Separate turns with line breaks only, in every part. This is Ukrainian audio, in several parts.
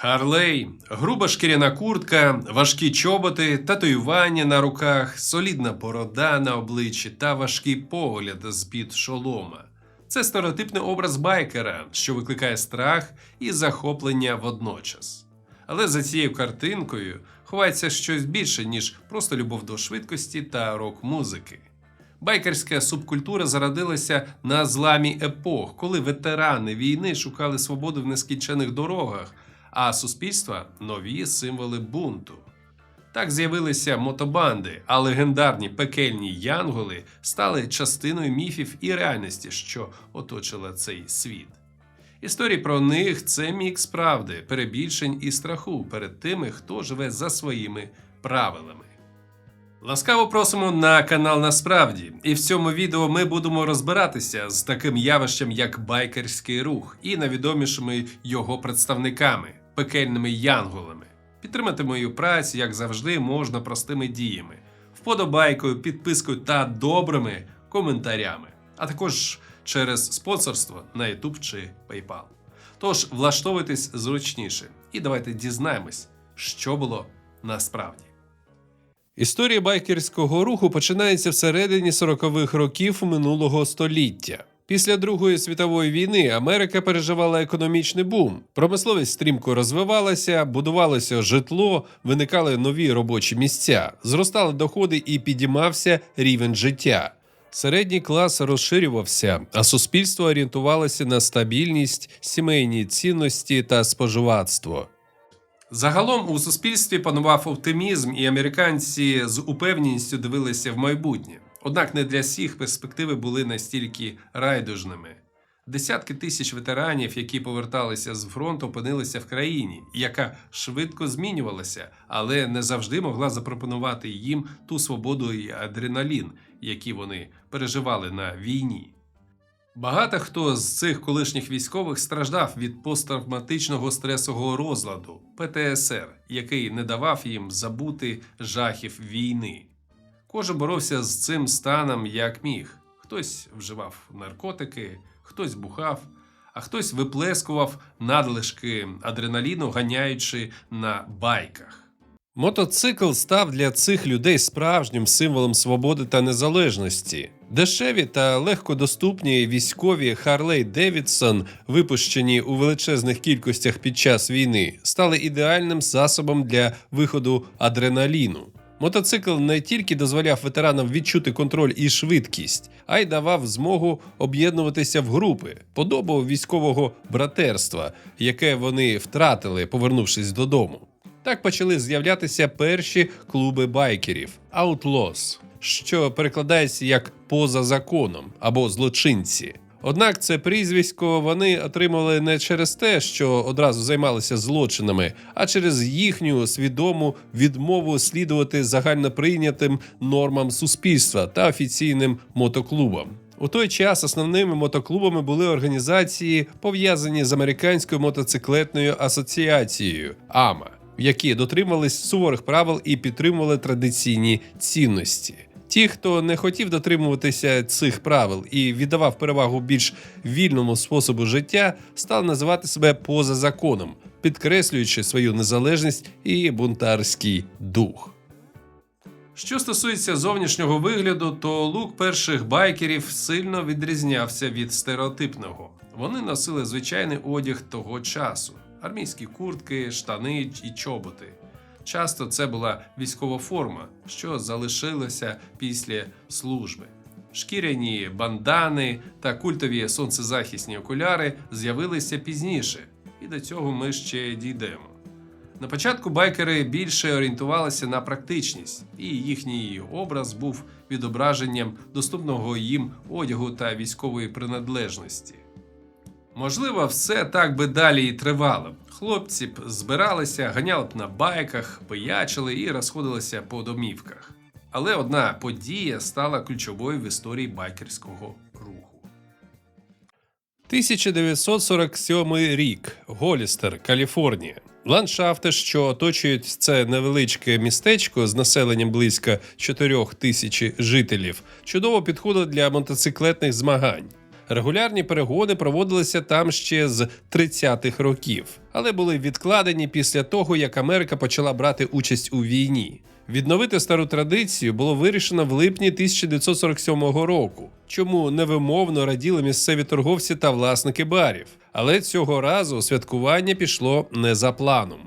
Харлей, груба шкіряна куртка, важкі чоботи, татуювання на руках, солідна борода на обличчі та важкий погляд з-під шолома. Це стереотипний образ байкера, що викликає страх і захоплення водночас. Але за цією картинкою ховається щось більше, ніж просто любов до швидкості та рок-музики. Байкерська субкультура зародилася на зламі епох, коли ветерани війни шукали свободу в нескінчених дорогах, а суспільства нові символи бунту. Так з'явилися мотобанди, а легендарні пекельні янголи стали частиною міфів і реальності, що оточила цей світ. Історії про них це мікс правди, перебільшень і страху перед тими, хто живе за своїми правилами. Ласкаво просимо на канал Насправді, і в цьому відео ми будемо розбиратися з таким явищем, як байкерський рух, і найвідомішими його представниками пекельними янголами. Підтримати мою працю, як завжди, можна простими діями, вподобайкою, підпискою та добрими коментарями, а також через спонсорство на YouTube чи PayPal. Тож влаштовуйтесь зручніше і давайте дізнаємось, що було насправді. Історія байкерського руху починається всередині 40-х років минулого століття. Після Другої світової війни Америка переживала економічний бум. Промисловість стрімко розвивалася, будувалося житло, виникали нові робочі місця, зростали доходи і підіймався рівень життя. Середній клас розширювався, а суспільство орієнтувалося на стабільність, сімейні цінності та споживацтво. Загалом у суспільстві панував оптимізм, і американці з упевненістю дивилися в майбутнє. Однак не для всіх перспективи були настільки райдужними. Десятки тисяч ветеранів, які поверталися з фронту, опинилися в країні, яка швидко змінювалася, але не завжди могла запропонувати їм ту свободу і адреналін, які вони переживали на війні. Багато хто з цих колишніх військових страждав від посттравматичного стресового розладу ПТСР, який не давав їм забути жахів війни. Кожен боровся з цим станом як міг. Хтось вживав наркотики, хтось бухав, а хтось виплескував надлишки адреналіну, ганяючи на байках. Мотоцикл став для цих людей справжнім символом свободи та незалежності. Дешеві та легкодоступні військові Харлей Девідсон, випущені у величезних кількостях під час війни, стали ідеальним засобом для виходу адреналіну. Мотоцикл не тільки дозволяв ветеранам відчути контроль і швидкість, а й давав змогу об'єднуватися в групи, подобу військового братерства, яке вони втратили, повернувшись додому. Так почали з'являтися перші клуби байкерів Outlaws, що перекладається як поза законом або злочинці. Однак це прізвисько вони отримали не через те, що одразу займалися злочинами, а через їхню свідому відмову слідувати загальноприйнятим нормам суспільства та офіційним мотоклубам. У той час основними мотоклубами були організації, пов'язані з американською мотоциклетною асоціацією АМА, які дотримались суворих правил і підтримували традиційні цінності. Ті, хто не хотів дотримуватися цих правил і віддавав перевагу більш вільному способу життя, стали називати себе поза законом, підкреслюючи свою незалежність і бунтарський дух. Що стосується зовнішнього вигляду, то лук перших байкерів сильно відрізнявся від стереотипного. Вони носили звичайний одяг того часу: армійські куртки, штани і чоботи. Часто це була військова форма, що залишилася після служби. Шкіряні бандани та культові сонцезахисні окуляри з'явилися пізніше, і до цього ми ще дійдемо. На початку байкери більше орієнтувалися на практичність, і їхній образ був відображенням доступного їм одягу та військової приналежності. Можливо, все так би далі і тривало. Хлопці б збиралися, ганяли б на байках, пиячили і розходилися по домівках. Але одна подія стала ключовою в історії байкерського руху. 1947 рік. Голістер, Каліфорнія. Ландшафти, що оточують це невеличке містечко з населенням близько 4 тисяч жителів, чудово підходили для мотоциклетних змагань. Регулярні перегони проводилися там ще з 30-х років, але були відкладені після того, як Америка почала брати участь у війні. Відновити стару традицію було вирішено в липні 1947 року, чому невимовно раділи місцеві торговці та власники барів. Але цього разу святкування пішло не за планом.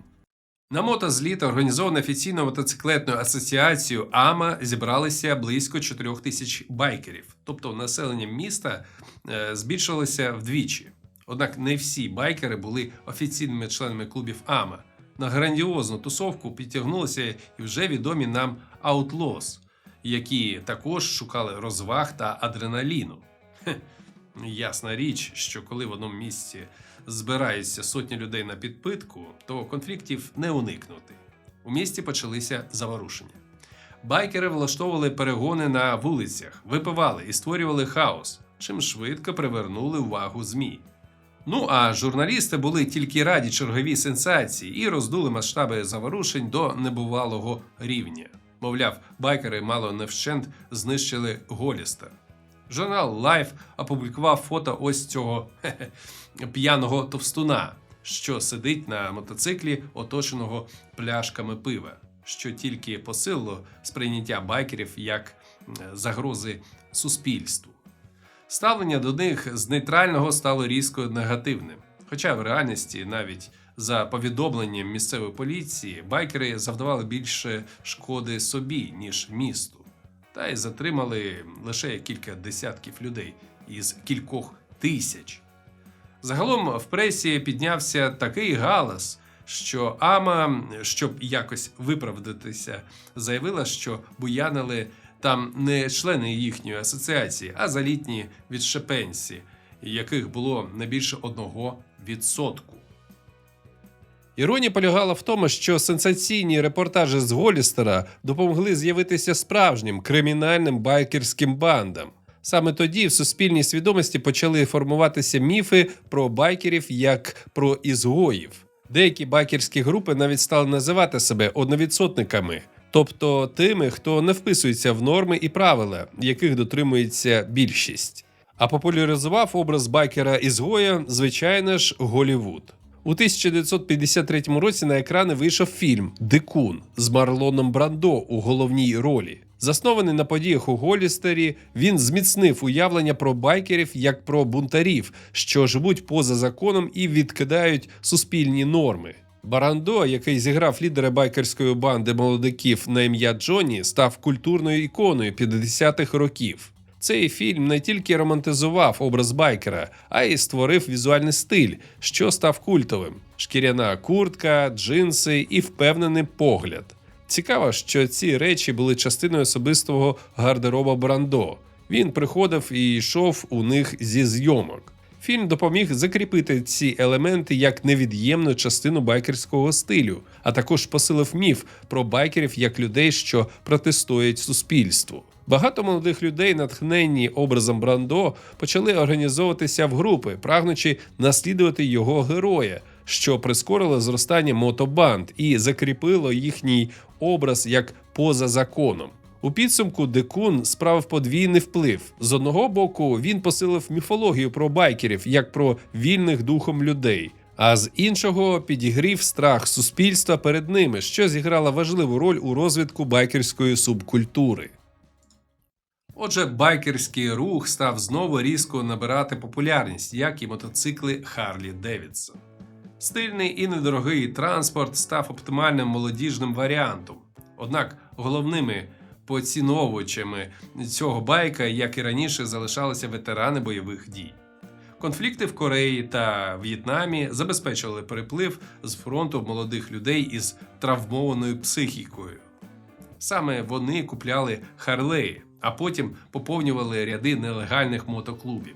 На мотозліт, організований офіційною мотоциклетною асоціацією АМА, зібралися близько 4 тисяч байкерів. Тобто населення міста е, збільшилося вдвічі. Однак не всі байкери були офіційними членами клубів АМА. На грандіозну тусовку підтягнулися і вже відомі нам Outlaws, які також шукали розваг та адреналіну. Хе, ясна річ, що коли в одному місці збираються сотні людей на підпитку, то конфліктів не уникнути. У місті почалися заворушення. Байкери влаштовували перегони на вулицях, випивали і створювали хаос, чим швидко привернули увагу ЗМІ. Ну а журналісти були тільки раді черговій сенсації і роздули масштаби заворушень до небувалого рівня. Мовляв, байкери мало не вщент знищили Голістер. Журнал Life опублікував фото ось цього п'яного товстуна, що сидить на мотоциклі, оточеного пляшками пива, що тільки посилило сприйняття байкерів як загрози суспільству. Ставлення до них з нейтрального стало різко негативним. Хоча в реальності, навіть за повідомленням місцевої поліції, байкери завдавали більше шкоди собі, ніж місту, та й затримали лише кілька десятків людей із кількох тисяч. Загалом в пресі піднявся такий галас, що Ама, щоб якось виправдатися, заявила, що буянили там не члени їхньої асоціації, а залітні відшепенці, яких було не більше одного відсотку. Іронія полягала в тому, що сенсаційні репортажі з Голістера допомогли з'явитися справжнім кримінальним байкерським бандам. Саме тоді в суспільній свідомості почали формуватися міфи про байкерів як про ізгоїв. Деякі байкерські групи навіть стали називати себе одновідсотниками, тобто тими, хто не вписується в норми і правила, яких дотримується більшість. А популяризував образ байкера ізгоя, звичайно ж, Голівуд. У 1953 році на екрани вийшов фільм Дикун з Марлоном Брандо у головній ролі. Заснований на подіях у Голістері, він зміцнив уявлення про байкерів як про бунтарів, що живуть поза законом і відкидають суспільні норми. Барандо, який зіграв лідера байкерської банди молодиків на ім'я Джонні, став культурною іконою 50-х років. Цей фільм не тільки романтизував образ байкера, а й створив візуальний стиль, що став культовим: шкіряна куртка, джинси і впевнений погляд. Цікаво, що ці речі були частиною особистого гардероба Брандо. Він приходив і йшов у них зі зйомок. Фільм допоміг закріпити ці елементи як невід'ємну частину байкерського стилю, а також посилив міф про байкерів як людей, що протистоять суспільству. Багато молодих людей, натхненні образом Брандо, почали організовуватися в групи, прагнучи наслідувати його героя, що прискорило зростання мотобанд і закріпило їхній образ як поза законом. У підсумку Декун справив подвійний вплив. З одного боку, він посилив міфологію про байкерів як про вільних духом людей. А з іншого підігрів страх суспільства перед ними, що зіграло важливу роль у розвитку байкерської субкультури. Отже, байкерський рух став знову різко набирати популярність, як і мотоцикли Харлі Девідсон. Стильний і недорогий транспорт став оптимальним молодіжним варіантом. Однак головними поціновувачами цього байка, як і раніше, залишалися ветерани бойових дій. Конфлікти в Кореї та В'єтнамі забезпечували переплив з фронту молодих людей із травмованою психікою. Саме вони купляли Харлеї, а потім поповнювали ряди нелегальних мотоклубів.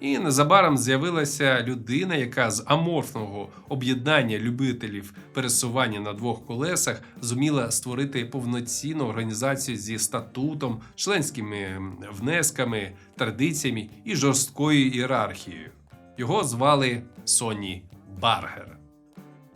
І незабаром з'явилася людина, яка з аморфного об'єднання любителів пересування на двох колесах зуміла створити повноцінну організацію зі статутом, членськими внесками, традиціями і жорсткою ієрархією. Його звали Соні Баргер.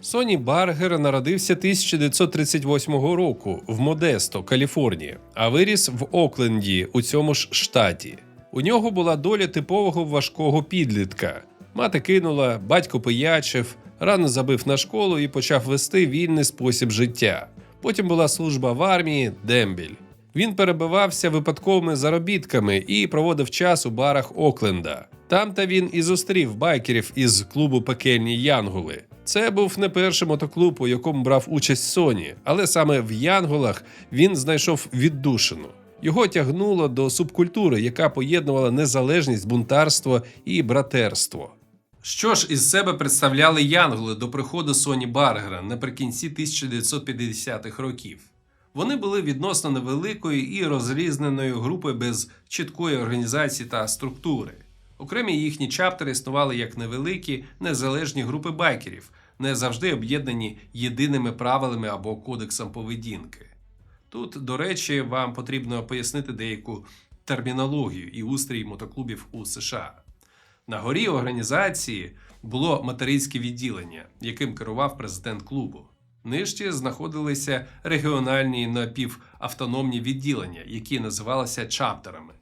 Соні Баргер народився 1938 року в Модесто, Каліфорнія, а виріс в Окленді у цьому ж штаті. У нього була доля типового важкого підлітка. Мати кинула, батько пиячив, рано забив на школу і почав вести вільний спосіб життя. Потім була служба в армії, дембіль. Він перебивався випадковими заробітками і проводив час у барах Окленда. Там та він і зустрів байкерів із клубу Пекельні Янголи. Це був не перший мотоклуб, у якому брав участь Соні, але саме в Янголах він знайшов віддушину. Його тягнуло до субкультури, яка поєднувала незалежність, бунтарство і братерство. Що ж із себе представляли Янголи до приходу Соні Баргера наприкінці 1950-х років? Вони були відносно невеликою і розрізненою групою без чіткої організації та структури. Окремі їхні чаптери існували як невеликі незалежні групи байкерів, не завжди об'єднані єдиними правилами або кодексом поведінки. Тут, до речі, вам потрібно пояснити деяку термінологію і устрій мотоклубів у США. На горі організації було материнське відділення, яким керував президент клубу. Нижче знаходилися регіональні напівавтономні відділення, які називалися чаптерами.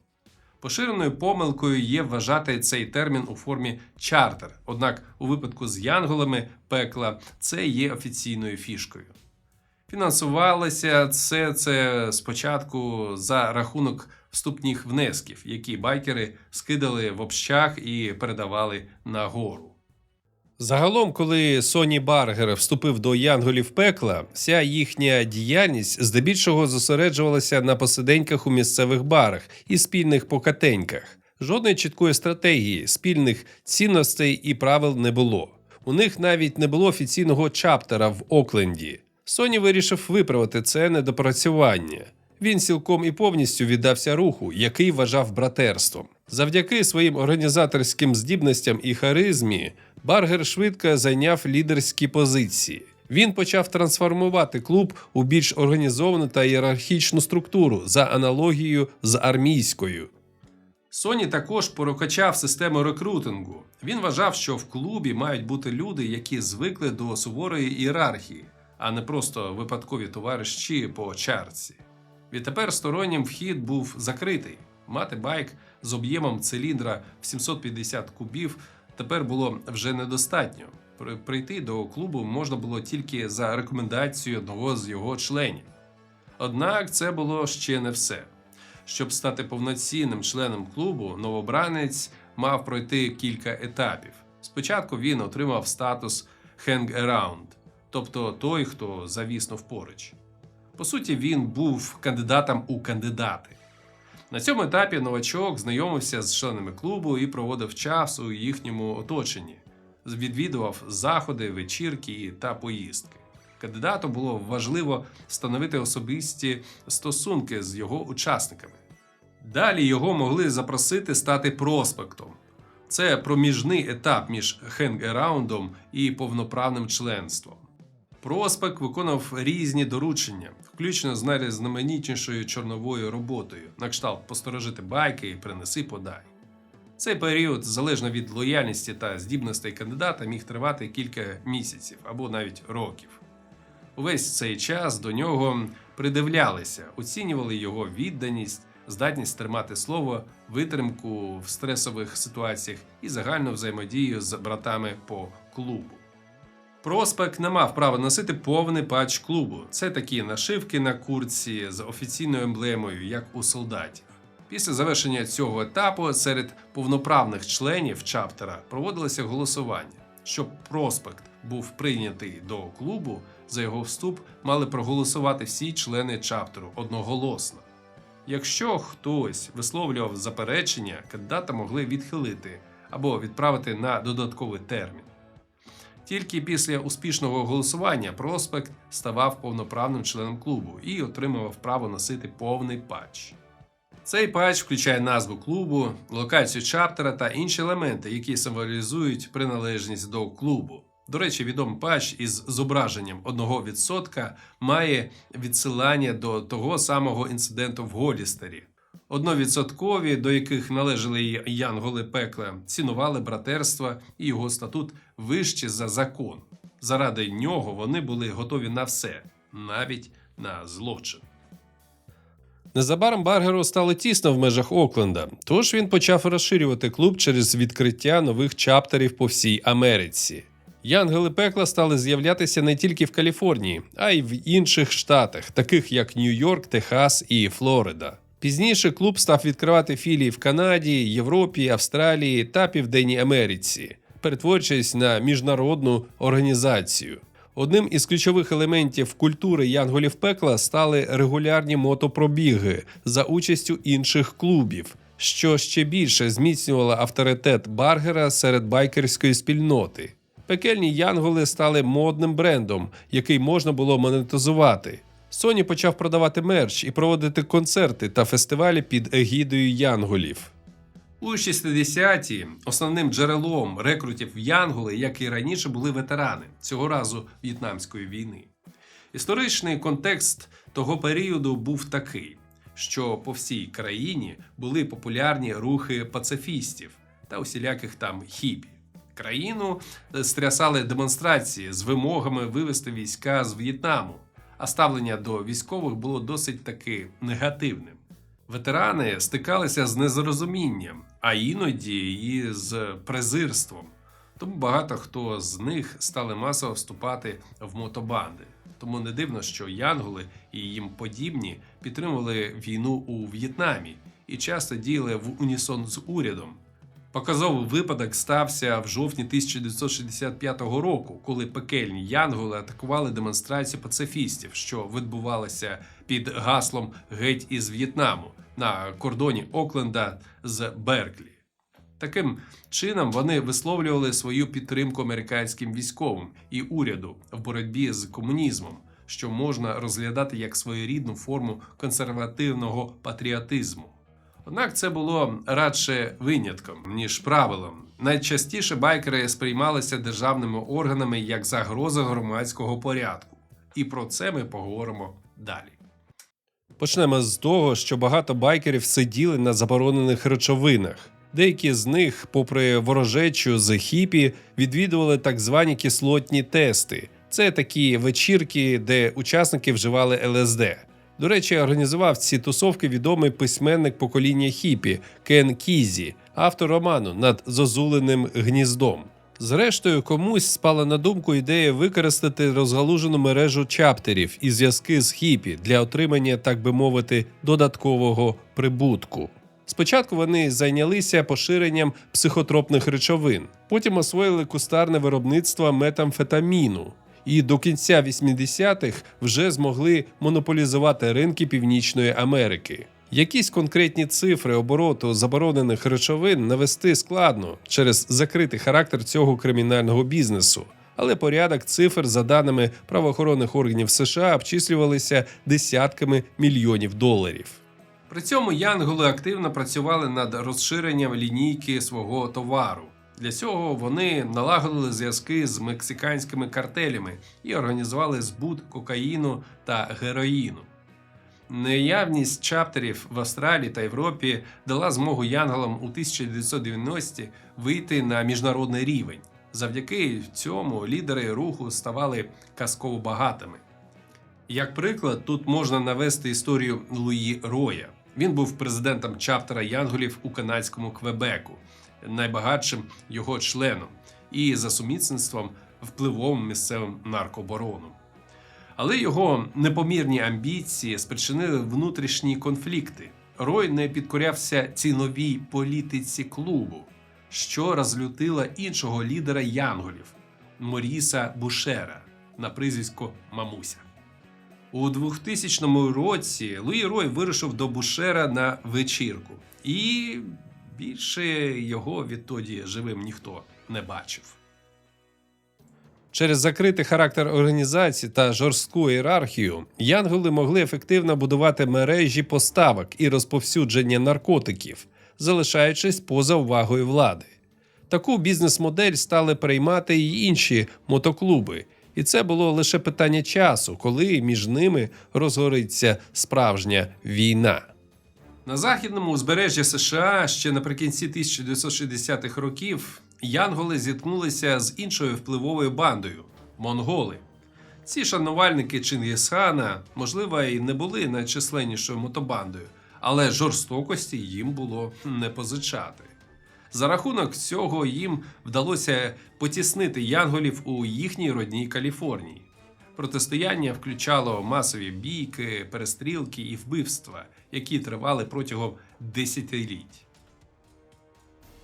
Поширеною помилкою є вважати цей термін у формі чартер, однак у випадку з янголами пекла це є офіційною фішкою. Фінансувалося це, це спочатку за рахунок вступних внесків, які байкери скидали в общах і передавали на гору. Загалом, коли Соні Баргер вступив до Янголів пекла, вся їхня діяльність здебільшого зосереджувалася на посиденьках у місцевих барах і спільних покатеньках. Жодної чіткої стратегії, спільних цінностей і правил не було. У них навіть не було офіційного чаптера в Окленді. Соні вирішив виправити це недопрацювання. Він цілком і повністю віддався руху, який вважав братерством. Завдяки своїм організаторським здібностям і харизмі, Баргер швидко зайняв лідерські позиції. Він почав трансформувати клуб у більш організовану та ієрархічну структуру за аналогією з армійською. Соні також порокачав систему рекрутингу. Він вважав, що в клубі мають бути люди, які звикли до суворої ієрархії, а не просто випадкові товариші по чарці. Відтепер стороннім вхід був закритий. Мати байк з об'ємом циліндра в 750 кубів тепер було вже недостатньо. Прийти до клубу можна було тільки за рекомендацією одного з його членів. Однак це було ще не все. Щоб стати повноцінним членом клубу, новобранець мав пройти кілька етапів. Спочатку він отримав статус hang around, тобто той, хто завіснув поруч. По суті, він був кандидатом у кандидати. На цьому етапі новачок знайомився з членами клубу і проводив час у їхньому оточенні, відвідував заходи, вечірки та поїздки. Кандидату було важливо встановити особисті стосунки з його учасниками. Далі його могли запросити стати проспектом. Це проміжний етап між хенгераундом і повноправним членством. Проспект виконав різні доручення, включно з найрізноманітнішою чорновою роботою, на кшталт посторожити байки і принеси подай. Цей період, залежно від лояльності та здібностей кандидата, міг тривати кілька місяців або навіть років. Увесь цей час до нього придивлялися, оцінювали його відданість, здатність тримати слово, витримку в стресових ситуаціях і загальну взаємодію з братами по клубу. Проспект не мав права носити повний патч клубу. Це такі нашивки на куртці з офіційною емблемою, як у солдатів. Після завершення цього етапу серед повноправних членів чаптера проводилося голосування. Щоб проспект був прийнятий до клубу, за його вступ мали проголосувати всі члени чаптеру одноголосно. Якщо хтось висловлював заперечення, кандидата могли відхилити або відправити на додатковий термін. Тільки після успішного голосування проспект ставав повноправним членом клубу і отримував право носити повний патч. Цей патч включає назву клубу, локацію чаптера та інші елементи, які символізують приналежність до клубу. До речі, відомий патч із зображенням 1% має відсилання до того самого інциденту в Голістері. Одновідсоткові, до яких належали й янголи пекла, цінували братерство і його статут вище за закон. Заради нього вони були готові на все, навіть на злочин. Незабаром Баргеру стало тісно в межах Окленда, тож він почав розширювати клуб через відкриття нових чаптерів по всій Америці. Янгели пекла стали з'являтися не тільки в Каліфорнії, а й в інших штатах, таких як Нью-Йорк, Техас і Флорида. Пізніше клуб став відкривати філії в Канаді, Європі, Австралії та Південній Америці, перетворюючись на міжнародну організацію. Одним із ключових елементів культури янголів пекла стали регулярні мотопробіги за участю інших клубів, що ще більше зміцнювало авторитет Баргера серед байкерської спільноти. Пекельні янголи стали модним брендом, який можна було монетизувати. Соні почав продавати мерч і проводити концерти та фестивалі під егідою янголів. У 60-ті основним джерелом рекрутів в Янголи, як і раніше, були ветерани цього разу В'єтнамської війни. Історичний контекст того періоду був такий, що по всій країні були популярні рухи пацифістів та усіляких там хіпі. Країну стрясали демонстрації з вимогами вивести війська з В'єтнаму, а ставлення до військових було досить таки негативним. Ветерани стикалися з незрозумінням, а іноді і з презирством. Тому багато хто з них стали масово вступати в мотобанди. Тому не дивно, що янголи і їм подібні підтримували війну у В'єтнамі і часто діяли в унісон з урядом. Показовий випадок стався в жовтні 1965 року, коли пекельні янголи атакували демонстрацію пацифістів, що відбувалася під гаслом Геть із В'єтнаму на кордоні Окленда з Берклі. Таким чином вони висловлювали свою підтримку американським військовим і уряду в боротьбі з комунізмом, що можна розглядати як своєрідну форму консервативного патріотизму. Однак це було радше винятком, ніж правилом. Найчастіше байкери сприймалися державними органами як загроза громадського порядку. І про це ми поговоримо далі. Почнемо з того, що багато байкерів сиділи на заборонених речовинах. Деякі з них, попри ворожечу з хіпі, відвідували так звані кислотні тести. Це такі вечірки, де учасники вживали ЛСД. До речі, організував ці тусовки відомий письменник покоління хіпі Кен Кізі, автор роману над зозуленим гніздом. Зрештою, комусь спала на думку ідея використати розгалужену мережу чаптерів і зв'язки з хіпі для отримання, так би мовити, додаткового прибутку. Спочатку вони зайнялися поширенням психотропних речовин, потім освоїли кустарне виробництво метамфетаміну, і до кінця 80-х вже змогли монополізувати ринки Північної Америки. Якісь конкретні цифри обороту заборонених речовин навести складно через закритий характер цього кримінального бізнесу. Але порядок цифр, за даними правоохоронних органів США, обчислювалися десятками мільйонів доларів. При цьому янголи активно працювали над розширенням лінійки свого товару. Для цього вони налагодили зв'язки з мексиканськими картелями і організували збут кокаїну та героїну. Неявність чаптерів в Австралії та Європі дала змогу янголам у 1990-ті вийти на міжнародний рівень. Завдяки цьому лідери руху ставали казково багатими. Як приклад, тут можна навести історію Луї Роя. Він був президентом чаптера янголів у канадському Квебеку, найбагатшим його членом, і за сумісництвом впливовим місцевим наркобароном. Але його непомірні амбіції спричинили внутрішні конфлікти. Рой не підкорявся ціновій політиці клубу, що розлютила іншого лідера янголів Моріса Бушера на прізвисько Мамуся. У 2000 році Луї Рой вирушив до Бушера на вечірку, і більше його відтоді живим ніхто не бачив. Через закритий характер організації та жорстку ієрархію янголи могли ефективно будувати мережі поставок і розповсюдження наркотиків, залишаючись поза увагою влади. Таку бізнес-модель стали приймати й інші мотоклуби, і це було лише питання часу, коли між ними розгориться справжня війна. На західному узбережжі США ще наприкінці 1960-х років янголи зіткнулися з іншою впливовою бандою монголи. Ці шанувальники Чингісхана, можливо, і не були найчисленнішою мотобандою, але жорстокості їм було не позичати. За рахунок цього їм вдалося потіснити янголів у їхній родній Каліфорнії. Протистояння включало масові бійки, перестрілки і вбивства, які тривали протягом десятиліть.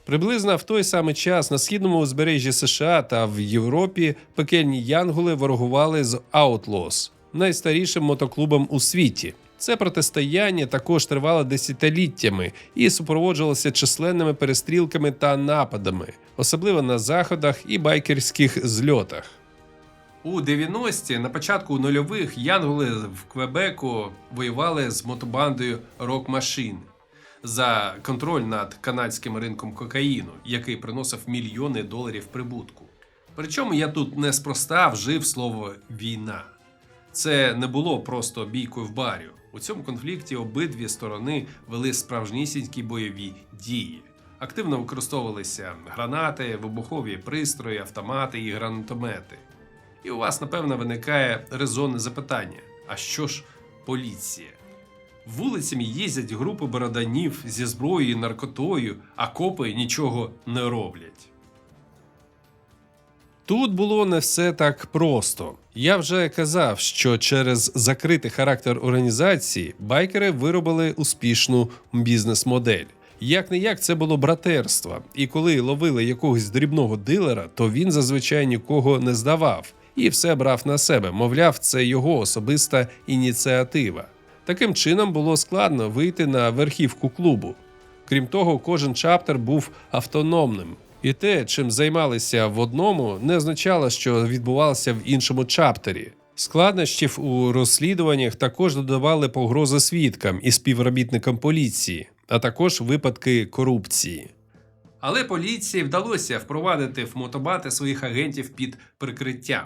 Приблизно в той самий час на східному узбережжі США та в Європі пекельні янголи ворогували з Outlaws, найстарішим мотоклубом у світі. Це протистояння також тривало десятиліттями і супроводжувалося численними перестрілками та нападами, особливо на заходах і байкерських зльотах. У 90-ті, на початку нульових, янголи в Квебеку воювали з мотобандою Rock Machine за контроль над канадським ринком кокаїну, який приносив мільйони доларів прибутку. Причому я тут неспроста вжив слово війна. Це не було просто бійкою в барі. У цьому конфлікті обидві сторони вели справжнісінькі бойові дії. Активно використовувалися гранати, вибухові пристрої, автомати і гранатомети. І у вас, напевно, виникає резонне запитання: а що ж поліція? Вулицями їздять групи бороданів зі зброєю наркотою, а копи нічого не роблять. Тут було не все так просто. Я вже казав, що через закритий характер організації байкери виробили успішну бізнес-модель. Як не як це було братерство, і коли ловили якогось дрібного дилера, то він зазвичай нікого не здавав і все брав на себе. Мовляв, це його особиста ініціатива. Таким чином було складно вийти на верхівку клубу. Крім того, кожен чаптер був автономним. І те, чим займалися в одному, не означало, що відбувалося в іншому чаптері. Складнощів у розслідуваннях також додавали погрози свідкам і співробітникам поліції, а також випадки корупції. Але поліції вдалося впровадити в мотобати своїх агентів під прикриттям.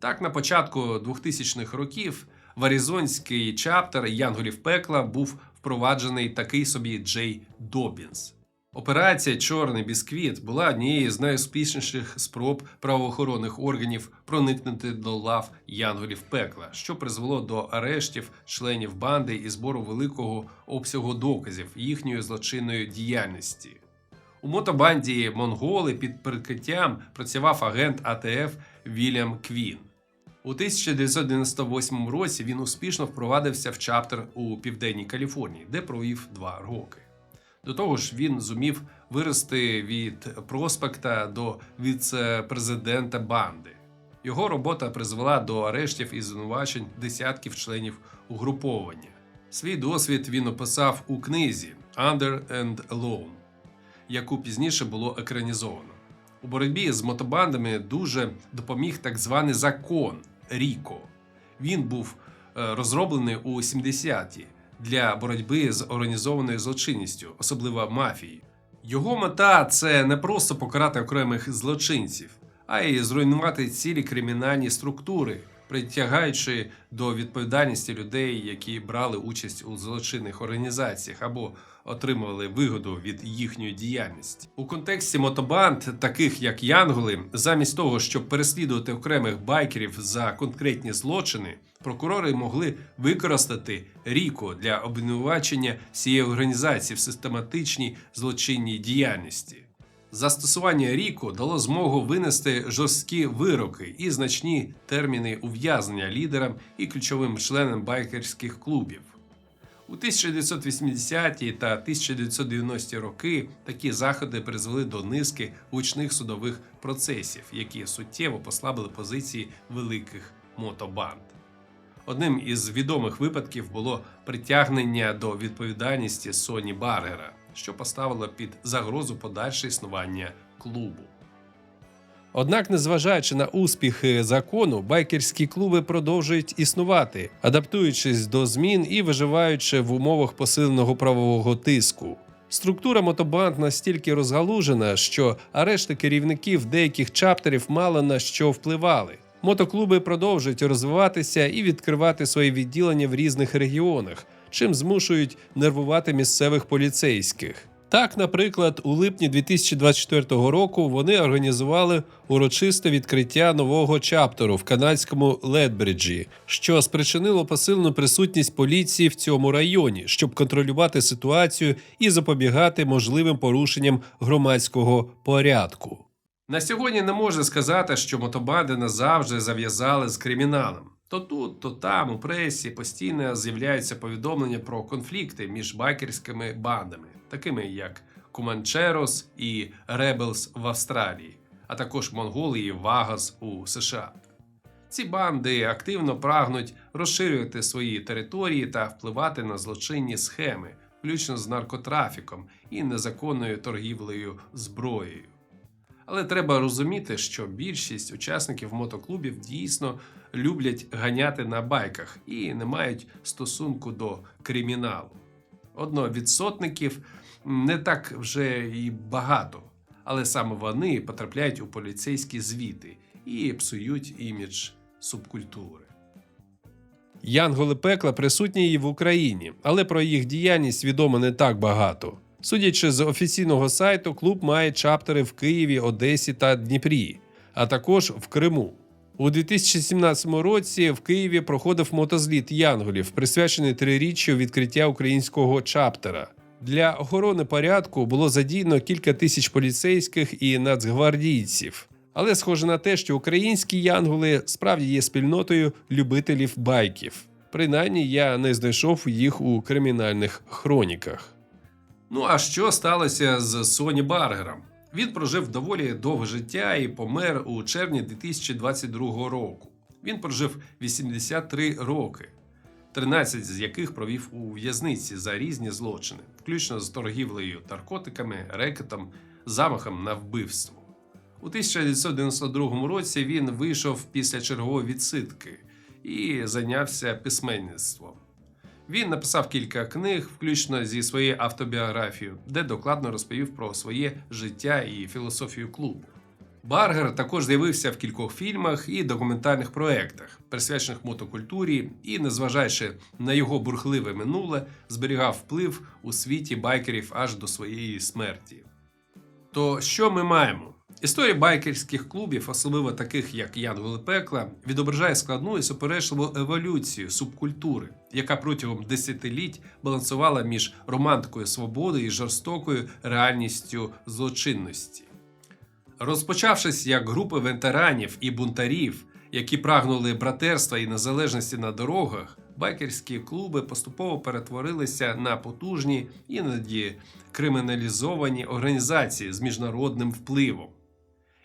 Так, на початку 2000-х років в аризонський чаптер Янголів пекла був впроваджений такий собі Джей Добінс. Операція Чорний бісквіт була однією з найуспішніших спроб правоохоронних органів проникнути до лав Янголів пекла, що призвело до арештів членів банди і збору великого обсягу доказів їхньої злочинної діяльності. У мотобанді Монголи під прикриттям працював агент АТФ Вільям Квін. У 1998 році він успішно впровадився в чаптер у південній Каліфорнії, де провів два роки. До того ж, він зумів вирости від проспекта до віце-президента банди. Його робота призвела до арештів і звинувачень десятків членів угруповання. Свій досвід він описав у книзі Under and Alone, яку пізніше було екранізовано. У боротьбі з мотобандами дуже допоміг так званий закон Ріко. Він був е, розроблений у 70-ті для боротьби з організованою злочинністю, особливо мафії. Його мета це не просто покарати окремих злочинців, а й зруйнувати цілі кримінальні структури, притягаючи до відповідальності людей, які брали участь у злочинних організаціях або отримували вигоду від їхньої діяльності. У контексті мотобанд, таких як Янголи, замість того, щоб переслідувати окремих байкерів за конкретні злочини, прокурори могли використати Ріко для обвинувачення всієї організації в систематичній злочинній діяльності. Застосування Ріко дало змогу винести жорсткі вироки і значні терміни ув'язнення лідерам і ключовим членам байкерських клубів. У 1980-ті та 1990-ті роки такі заходи призвели до низки гучних судових процесів, які суттєво послабили позиції великих мотобанд. Одним із відомих випадків було притягнення до відповідальності Соні Баргера, що поставило під загрозу подальше існування клубу. Однак, незважаючи на успіхи закону, байкерські клуби продовжують існувати, адаптуючись до змін і виживаючи в умовах посиленого правового тиску. Структура мотобанд настільки розгалужена, що арешти керівників деяких чаптерів мало на що впливали. Мотоклуби продовжують розвиватися і відкривати свої відділення в різних регіонах, чим змушують нервувати місцевих поліцейських. Так, наприклад, у липні 2024 року вони організували урочисте відкриття нового чаптеру в канадському Ледбриджі, що спричинило посилену присутність поліції в цьому районі, щоб контролювати ситуацію і запобігати можливим порушенням громадського порядку. На сьогодні не можна сказати, що мотобанди назавжди зав'язали з криміналом. То тут, то там у пресі постійно з'являються повідомлення про конфлікти між байкерськими бандами, такими як Куманчерос і Ребелс в Австралії, а також Монголії Вагас у США. Ці банди активно прагнуть розширювати свої території та впливати на злочинні схеми, включно з наркотрафіком і незаконною торгівлею зброєю. Але треба розуміти, що більшість учасників мотоклубів дійсно люблять ганяти на байках і не мають стосунку до криміналу. Одновідсотників не так вже і багато, але саме вони потрапляють у поліцейські звіти і псують імідж субкультури. Янголи пекла присутні і в Україні, але про їх діяльність відомо не так багато. Судячи з офіційного сайту, клуб має чаптери в Києві, Одесі та Дніпрі, а також в Криму. У 2017 році в Києві проходив мотозліт Янголів, присвячений триріччю відкриття українського чаптера. Для охорони порядку було задіяно кілька тисяч поліцейських і нацгвардійців. Але схоже на те, що українські янголи справді є спільнотою любителів байків. Принаймні я не знайшов їх у кримінальних хроніках. Ну а що сталося з Соні Баргером? Він прожив доволі довге життя і помер у червні 2022 року. Він прожив 83 роки, 13 з яких провів у в'язниці за різні злочини, включно з торгівлею наркотиками, рекетом, замахом на вбивство. У 1992 році він вийшов після чергової відсидки і зайнявся письменництвом. Він написав кілька книг, включно зі своєю автобіографією, де докладно розповів про своє життя і філософію клубу. Баргер також з'явився в кількох фільмах і документальних проєктах, присвячених мотокультурі, і, незважаючи на його бурхливе минуле, зберігав вплив у світі байкерів аж до своєї смерті. То що ми маємо? Історія байкерських клубів, особливо таких як Янголи Пекла, відображає складну і суперечливу еволюцію субкультури, яка протягом десятиліть балансувала між романтикою свободи і жорстокою реальністю злочинності. Розпочавшись як групи ветеранів і бунтарів, які прагнули братерства і незалежності на дорогах, байкерські клуби поступово перетворилися на потужні, іноді криміналізовані організації з міжнародним впливом.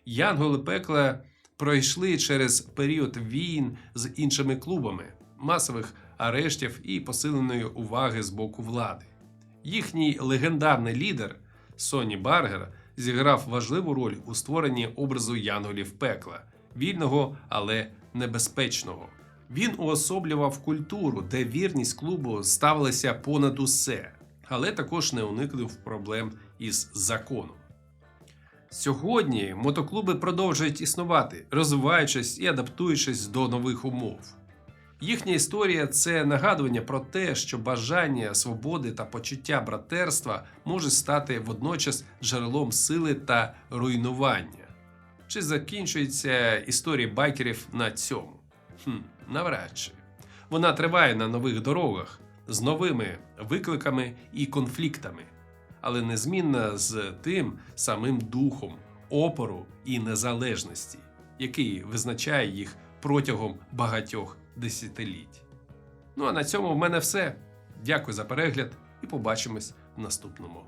Янголи пекла пройшли через період війн з іншими клубами, масових арештів і посиленої уваги з боку влади. Їхній легендарний лідер Соні Баргер зіграв важливу роль у створенні образу янголів пекла, вільного, але небезпечного. Він уособлював культуру, де вірність клубу ставилася понад усе, але також не уникнув проблем із законом. Сьогодні мотоклуби продовжують існувати, розвиваючись і адаптуючись до нових умов. Їхня історія це нагадування про те, що бажання свободи та почуття братерства може стати водночас джерелом сили та руйнування. Чи закінчується історія байкерів на цьому? Хм, навряд чи. Вона триває на нових дорогах з новими викликами і конфліктами але незмінна з тим самим духом опору і незалежності, який визначає їх протягом багатьох десятиліть. Ну а на цьому в мене все. Дякую за перегляд і побачимось в наступному